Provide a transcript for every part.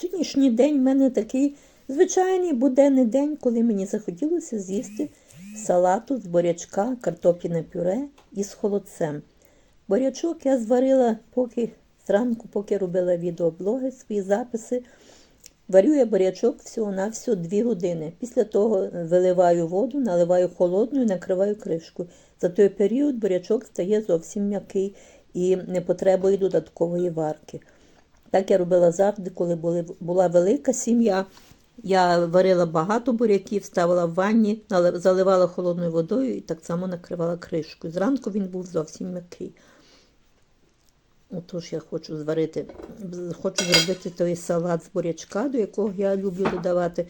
Сьогоднішній день в мене такий звичайний буденний день, коли мені захотілося з'їсти салату з бурячка, картопляне пюре із холодцем. Бурячок я зварила поки зранку, поки робила відеоблоги, свої записи. Варю я бурячок всього-навсього 2 години. Після того виливаю воду, наливаю холодну і накриваю кришкою. За той період бурячок стає зовсім м'який і не потребує додаткової варки. Так я робила завжди, коли були, була велика сім'я. Я варила багато буряків, ставила в ванні, заливала холодною водою і так само накривала кришкою. Зранку він був зовсім м'який. Отож я хочу зварити, хочу зробити той салат з бурячка, до якого я люблю додавати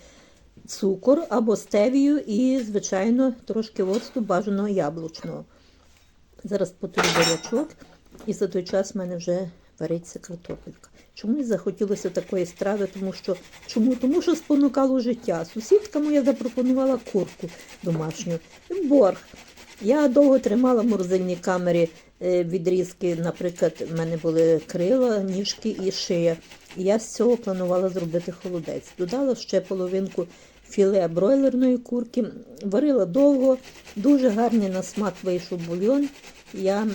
цукор або стевію і, звичайно, трошки оцту бажаного яблучного. Зараз потру бурячок, і за той час в мене вже вариться картопелька. Чому захотілося такої страви? Тому що чому? Тому що спонукало життя. Сусідка моя запропонувала курку домашню. Борг. Я довго тримала в морозильній камері е, відрізки. Наприклад, в мене були крила, ніжки і шия. І я з цього планувала зробити холодець. Додала ще половинку філе бройлерної курки. Варила довго, дуже гарний на смак вийшов бульйон. Я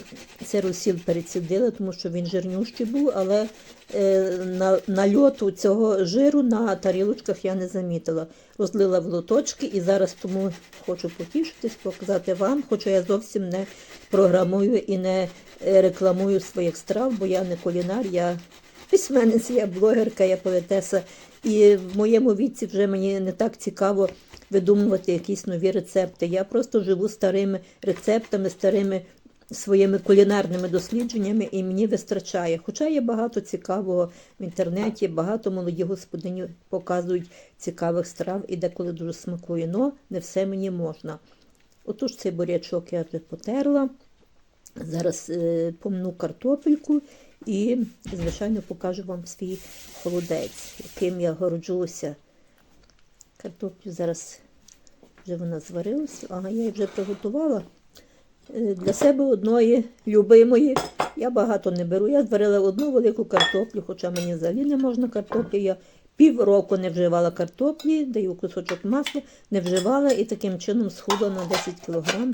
це розсіл перецідила, тому що він жирнющий був, але е, на, нальоту цього жиру на тарілочках я не замітила. Розлила в лоточки і зараз тому хочу потішитись, показати вам, хоча я зовсім не програмую і не е, рекламую своїх страв, бо я не кулінар, я письменниця, я блогерка, я поетеса. І в моєму віці вже мені не так цікаво видумувати якісь нові рецепти. Я просто живу старими рецептами, старими своїми кулінарними дослідженнями, і мені вистачає. Хоча є багато цікавого в інтернеті, багато молоді господині показують цікавих страв і деколи дуже смакує. Но не все мені можна. Отож, цей бурячок я вже потерла. Зараз е, помну картопельку і, звичайно, покажу вам свій холодець, яким я горджуся. Картоплю зараз вже вона зварилася, ага, я її вже приготувала. Е, Для себе одної любимої. Я багато не беру. Я зварила одну велику картоплю, хоча мені взагалі не можна картоплі. Я півроку не вживала картоплі, даю кусочок масла, не вживала і таким чином схудла на 10 кг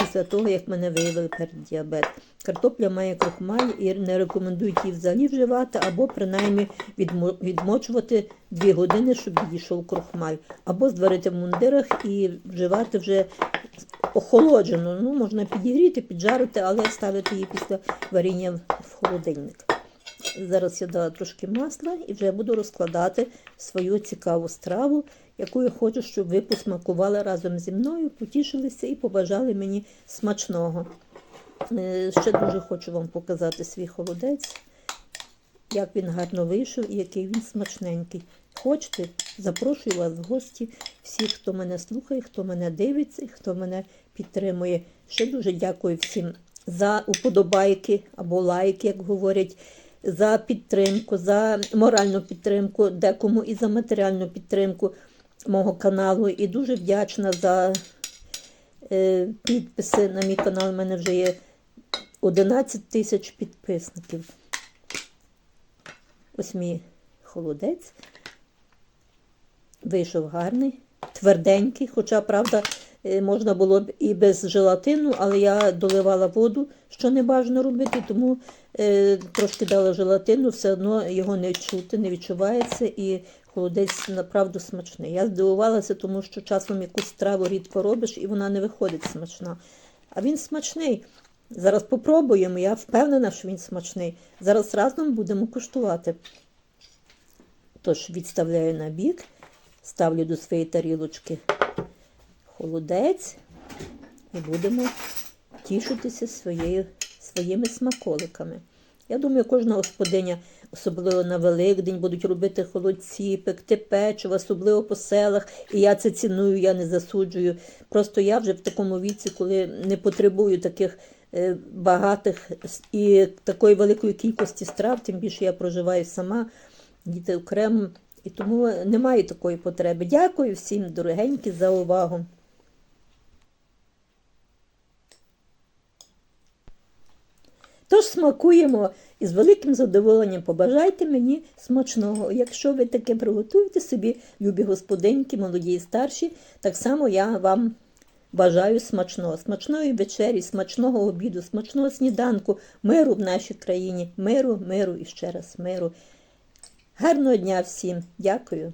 після того, як мене виявили переддіабет. Картопля має крохмаль і не рекомендують її взагалі вживати, або принаймні відмо- відмочувати 2 години, щоб відійшов крохмаль. Або зварити в мундирах і вживати вже охолоджену. Ну, можна підігріти, піджарити, але ставити її після варіння в холодильник. Зараз я дала трошки масла і вже буду розкладати свою цікаву страву, яку я хочу, щоб ви посмакували разом зі мною, потішилися і побажали мені смачного. Е, Ще дуже хочу вам показати свій холодець, як він гарно вийшов і який він смачненький. Хочете, запрошую вас в гості, всіх, хто мене слухає, хто мене дивиться, і хто мене підтримує. Ще дуже дякую всім за уподобайки або лайки, як говорять, за підтримку, за моральну підтримку, декому і за матеріальну підтримку мого каналу. І дуже вдячна за е, підписи на мій канал. У мене вже є 11 тисяч підписників. Ось мій холодець. Вийшов гарний, тверденький, хоча, правда, е, можна було б і без желатину, але я доливала воду, що не бажано робити, тому е, трошки дала желатину, все одно його не чути, не відчувається, і холодець направду смачний. Я здивувалася, тому що часом якусь страву рідко робиш, і вона не виходить смачна. А він смачний. Зараз попробуємо, я впевнена, що він смачний. Зараз разом будемо куштувати. Тож відставляю на бік, ставлю до своєї тарілочки холодець і будемо тішитися своєю, своїми смаколиками. Я думаю, кожна господиня, особливо на Великдень, будуть робити холодці, пекти печиво, особливо по селах. І я це ціную, я не засуджую. Просто я вже в такому віці, коли не потребую таких е, багатих і такої великої кількості страв, тим більше я проживаю сама, діти окремо. І тому немає такої потреби. Дякую всім, дорогенькі, за увагу. Тож смакуємо і з великим задоволенням побажайте мені смачного. Якщо ви таке приготуєте собі, любі господинки, молоді і старші, так само я вам бажаю смачного, смачної вечері, смачного обіду, смачного сніданку, миру в нашій країні, миру, миру і ще раз миру. Гарного дня всім. Дякую.